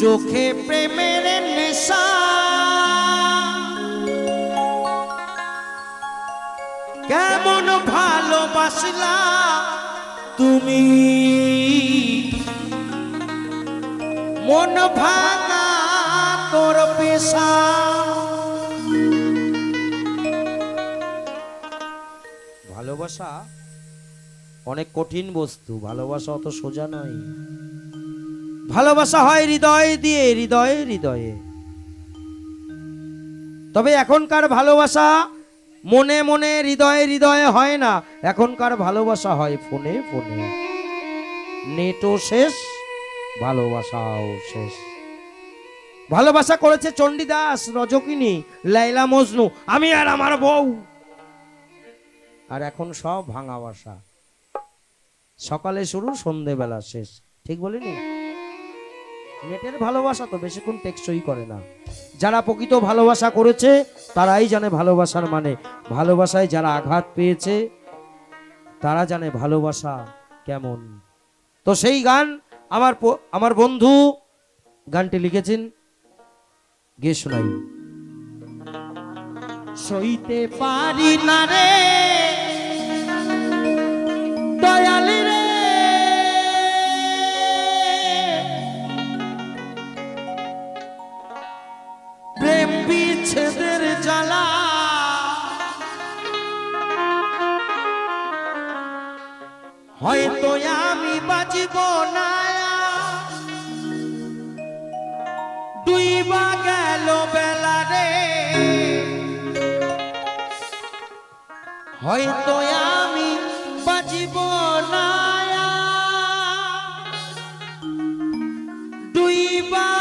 চোখে প্রেমের নেশা। কেমন ভালোবাসলা তুমি? মন ভাঙা তোর পেশা। ভালোবাসা অনেক কঠিন বস্তু, ভালোবাসা অত সোজা নয়। ভালোবাসা হয় হৃদয় দিয়ে, হৃদয়ে হৃদয়ে। তবে এখনকার ভালোবাসা মনে মনে, হৃদয়ে হৃদয়ে হয় না। এখনকার ভালোবাসা হয় ফোনে ফোনে। নেটও শেষ, ভালোবাসাও শেষ। ভালোবাসা করেছে চণ্ডীদাস রজকিনী লাইলা মজনু, আমি আর আমার বউ। আর এখন সব ভাঙা বাসা। সকালে শুরু, সন্ধেবেলা শেষ। ঠিক বলিনি? নেটের ভালোবাসা তো বেশিক্ষণ টেকসই করে না। যারা প্রকৃত ভালোবাসা করেছে, তারাই জানে ভালোবাসার মানে। ভালোবাসায় যারা আঘাত পেয়েছে, তারা জানে ভালোবাসা কেমন। তো সেই গান আমার আমার বন্ধু গানটি লিখেছেন, গে শোনাই। সইতে পারি না রে দয়াল বিচ্ছেদের জ্বালা। হয়তো আমি বাঁচিব না। দুই বা গেল বেলা রে। হয়তো আমি বাঁচিব না। দুই বা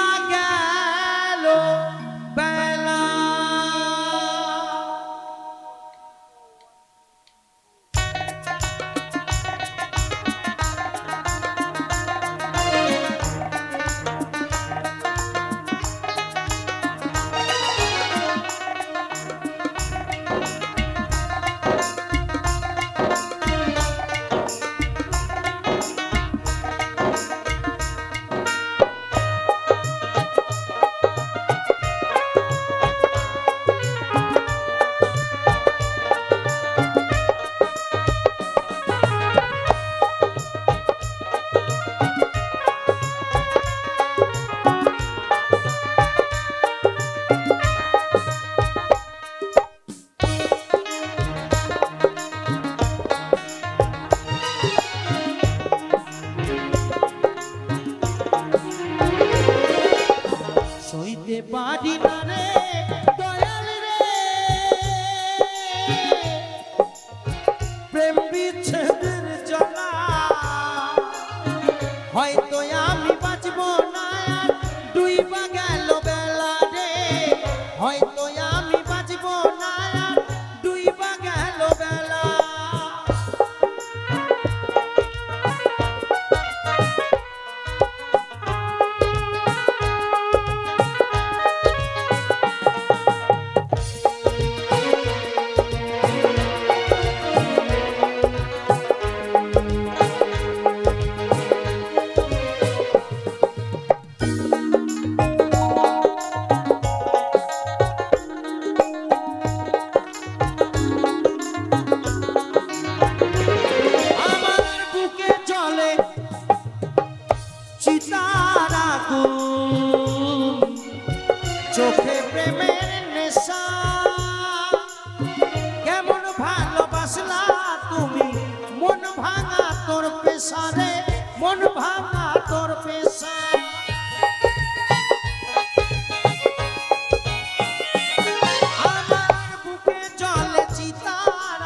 চোখে প্রেমের নেশা। কেমন ভালোবাসলা তুমি? মন ভাঙা তোর পেশারে মন ভাঙা তোর পেশা। আমার বুকে চলে চিতার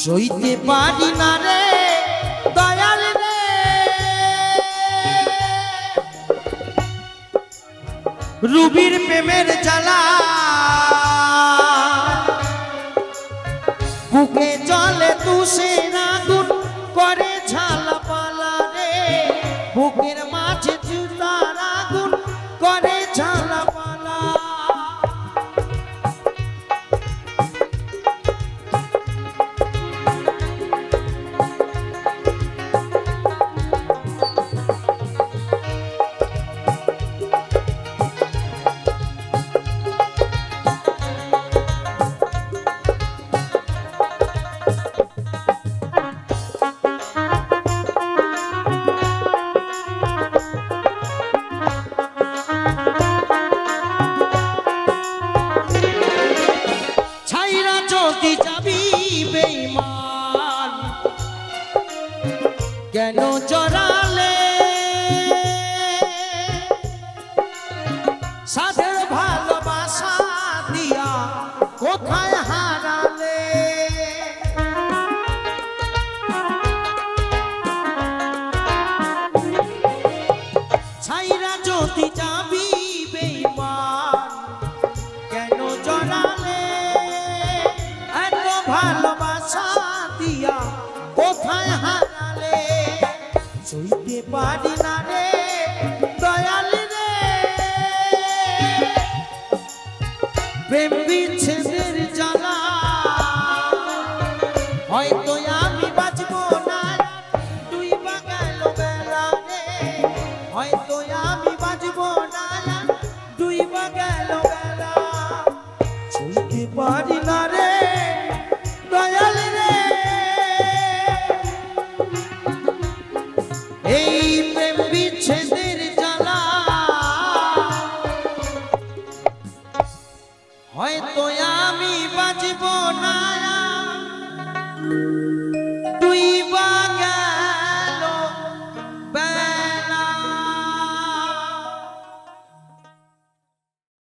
সইতে পারি না রে দয়াল রে। রুবির প্রেমের জ্বালা বুকে জলে তুষের কেন জরা পারি না রে দয়াল রে। প্রেম বিচ্ছেদের জ্বালা হয়তো হয়তো আমি বাঁচব না।